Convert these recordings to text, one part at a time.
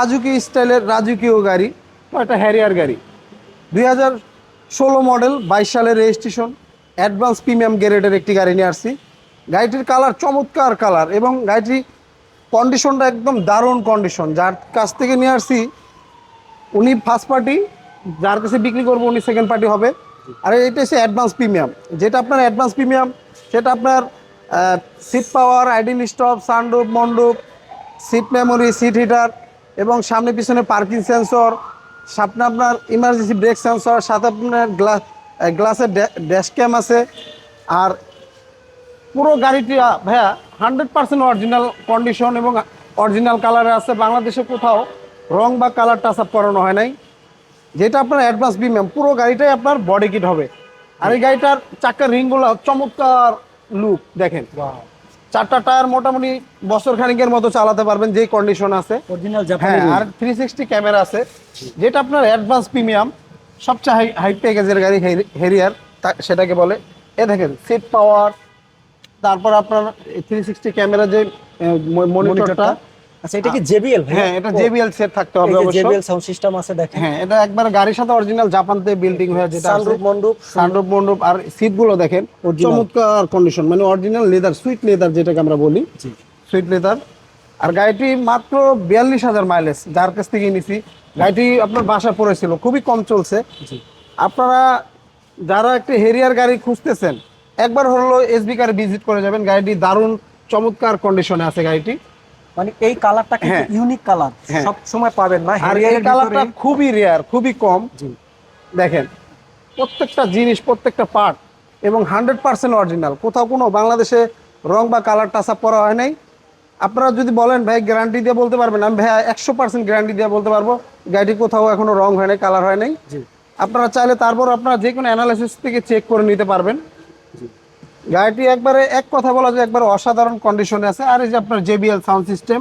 রাজুকি স্টাইলের রাজুকিও গাড়ি একটা হ্যারিয়ার গাড়ি। দুই হাজার ষোলো মডেল, বাইশ সালের রেজিস্ট্রেশন অ্যাডভান্স প্রিমিয়াম গ্রেডের একটি গাড়ি নিয়ে আসছি। গাড়িটির কালার চমৎকার কালার এবং গাড়িটি কন্ডিশনটা একদম দারুণ কন্ডিশন যার কাছ থেকে নিয়ে আসছি, উনি ফার্স্ট পার্টি যার কাছে বিক্রি করব উনি সেকেন্ড পার্টি হবে। আর এটা হচ্ছে অ্যাডভান্স প্রিমিয়াম যেটা আপনার অ্যাডভান্স প্রিমিয়াম সেটা আপনার seat power idle stop sunroof moonroof seat memory seat heater এবং সামনে পিছনে পার্কিং সেন্সর, সামনে আপনার ইমার্জেন্সি ব্রেক সেন্সর সাথে আপনার গ্লাস গ্লাসের ড্যাশ ক্যাম আছে। আর পুরো গাড়িটি ভাইয়া হান্ড্রেড পার্সেন্ট অরিজিনাল কন্ডিশন এবং অরিজিনাল কালারে আছে। বাংলাদেশে কোথাও রং বা কালার টাচ আপ করানো হয় নাই। যেটা আপনার অ্যাডভান্স প্রিমিয়াম পুরো গাড়িটাই আপনার বডি কিট হবে। আর এই গাড়িটার চাকার রিংগুলো চমৎকার লুক দেখেন। চারটা টায়ার মোটামুটি বছর খানিকের মতো চালাতে পারবেন যে কন্ডিশন আছে। অরিজিনাল হ্যাঁ জাপানি আর থ্রি সিক্সটি ক্যামেরা আছে যেটা আপনার অ্যাডভান্স প্রিমিয়াম সবচেয়ে হাই হাই প্যাকেজের গাড়ি হেরিয়ার সেটাকে বলে। এ দেখেন সিট পাওয়ার তারপর আপনার থ্রি সিক্সটি ক্যামেরা যে মনিটরটা আচ্ছা এটা কি জেবিএল হ্যাঁ এটা জেবিএল সেট থাকতে হবে অবশ্যই জেবিএল সাউন্ড সিস্টেম আছে দেখেন। হ্যাঁ এটা একবার গাড়ির সাথে অরিজিনাল জাপান থেকে বিল্ডিং হয়ে যেটা সানরুফ মন্ডুপ সানরুফ মন্ডপ আর সিটগুলো দেখেন চমৎকার কন্ডিশন মানে অরিজিনাল লেদার সুইট লেদার যেটাকে আমরা বলি। সুইট লেদার আর গাড়িটি মাত্র বিয়াল্লিশ হাজার মাইলেজ যার কাছ থেকে নিছি গাড়িটি আপনার বাসা পড়েছিল খুবই কম চলছে। আপনারা যারা একটা হেরিয়ার গাড়ি খুঁজতেছেন একবার হলো এসবি কারে ভিজিট করে যাবেন। গাড়িটি দারুণ চমৎকার কন্ডিশনে আছে গাড়িটি। মানে এই কালারটা কিন্তু হ্যাঁ। Unique colour. হ্যাঁ। সব সময় পাবেন না। আর এই কালারটা খুবই রেয়ার খুবই কম। দেখেন প্রত্যেকটা জিনিস প্রত্যেকটা পার্ট এবং হান্ড্রেড পার্সেন্ট অরিজিনাল কোথাও কোনো বাংলাদেশে রং বা কালার টাচ করা হয় নাই। আপনারা যদি বলেন ভাই গ্যারান্টি দিয়ে বলতে পারবেন? আমি ভাই একশো পার্সেন্ট গ্যারান্টি দিয়ে বলতে পারব। গাড়িটি কোথাও এখনও রং হয় নাই কালার হয় নাই। আপনারা চাইলে তারপর আপনারা যে কোনো অ্যানালাইসিস থেকে চেক করে নিতে পারবেন। গাড়িটি একবারে এক কথা বলা যায় একবারে অসাধারণ কন্ডিশনে আছে। আর এই যে আপনার JBL sound system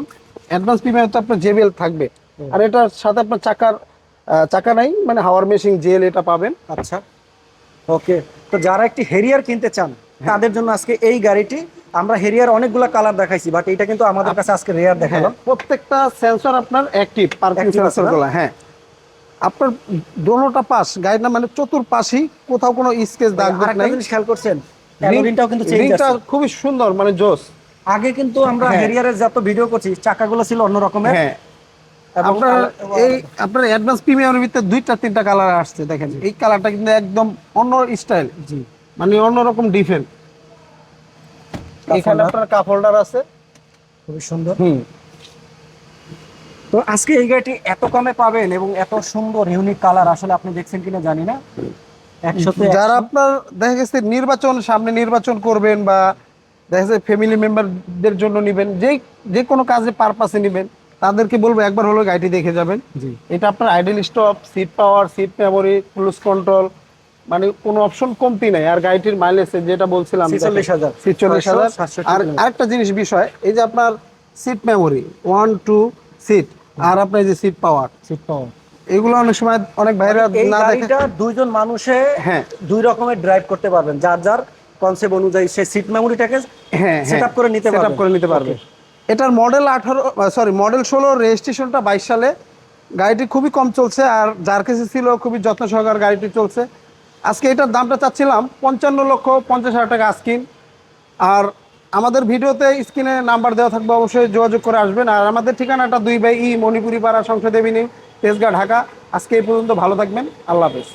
advance premier তো আপনার জেবিএল থাকবে। আর এটার সাথে আপনার চাকার চাকা নাই মানে হাওয়ার মেশিং জেল এটা পাবেন। আচ্ছা। ওকে তো যারা একটি হেরিয়ার কিনতে চান হ্যাঁ। তাদের জন্য আজকে এই গাড়িটি আমরা হেরিয়ার অনেকগুলো কালার দেখাইছি বাট এটা কিন্তু আমাদের কাছে আজকে রেয়ার হ্যাঁ দেখালাম। প্রত্যেকটা সেন্সর আপনার অ্যাক্টিভ পার্কিং সেন্সরগুলো হ্যাঁ। আপনার দোনোটা পাশ গাড়ির না মানে চতুর্পাশই কোথাও কোনো স্কেচ দাগ দাগ নাই। খেয়াল করছেন অ্যালোরিনটাও কিন্তু চেঞ্জ রিংটা খুবই সুন্দর মানে জোস। আগে কিন্তু আমরা হ্যাঁ। হেরিয়ারের যত ভিডিও করছি চাকাগুলো ছিল অন্য রকমের। হ্যাঁ। আপনার এই আপনার অ্যাডভান্স প্রিমিয়ামের ভিতরে দুইটা তিনটা কালার আসছে দেখেন। এই কালারটা কিন্তু একদম অন্য স্টাইল জি। মানে অন্যরকম ডিফেন্ট এখানে আপনার কাপ হোল্ডার আছে। খুবই সুন্দর। হুম। তো আজকে এই গাড়িটি এত কমে পাবেন এবং এত সুন্দর ইউনিক কালার আসলে আপনি দেখছেন কিনা জানি না। যারা আপনার দেখা গেছে নির্বাচন সামনে নির্বাচন করবেন বা দেখা যাচ্ছে ফ্যামিলি মেম্বারদের জন্য নেবেন যে যে কোনো কাজে পারপাসে নেবেন তাদেরকে বলব একবার হলো গাড়িটি দেখে যাবেন। এটা আপনার idle stop seat power seat memory cruise control মানে কোনো অপশন কমতি নাই। আর গাড়িটির মাইলেজ যেটা বলছিলাম 46,000 ছিচল্লিশ হাজার। আর আরেকটা জিনিস বিষয় এই যে আপনার seat memory one two seat আর আপনার যে সিট পাওয়ার সিট পাওয়ার এগুলো অনেক সময় অনেক ভাইরা না দেখে দুইজন মানুষে হ্যাঁ। দুই রকমের ড্রাইভ করতে পারবেন। যার যার কনসেপ্ট অনুযায়ী সে সিট মেমোরিটাকে হ্যাঁ সেট আপ করে নিতে পারবে করে নিতে পারবে এটার মডেল আঠারো সরি মডেল ষোলো রেজিস্ট্রেশনটা বাইশ সালে। গাড়িটি খুবই কম চলছে আর যার কাছে ছিল খুবই যত্ন সহকার গাড়িটি চলছে। আজকে এটার দামটা চাচ্ছিলাম পঞ্চান্ন লক্ষ পঞ্চাশ হাজার টাকা আস্কিন আর আমাদের ভিডিওতে স্ক্রিনে নাম্বার দেওয়া থাকবে অবশ্যই যোগাযোগ করে আসবেন। আর আমাদের ঠিকানাটা দুই বাই ই মণিপুরি পাড়া সংসদ এভিনিউ তেজগাঁ ঢাকা। আজকে এই পর্যন্ত ভালো থাকবেন। আল্লাহ হাফেজ।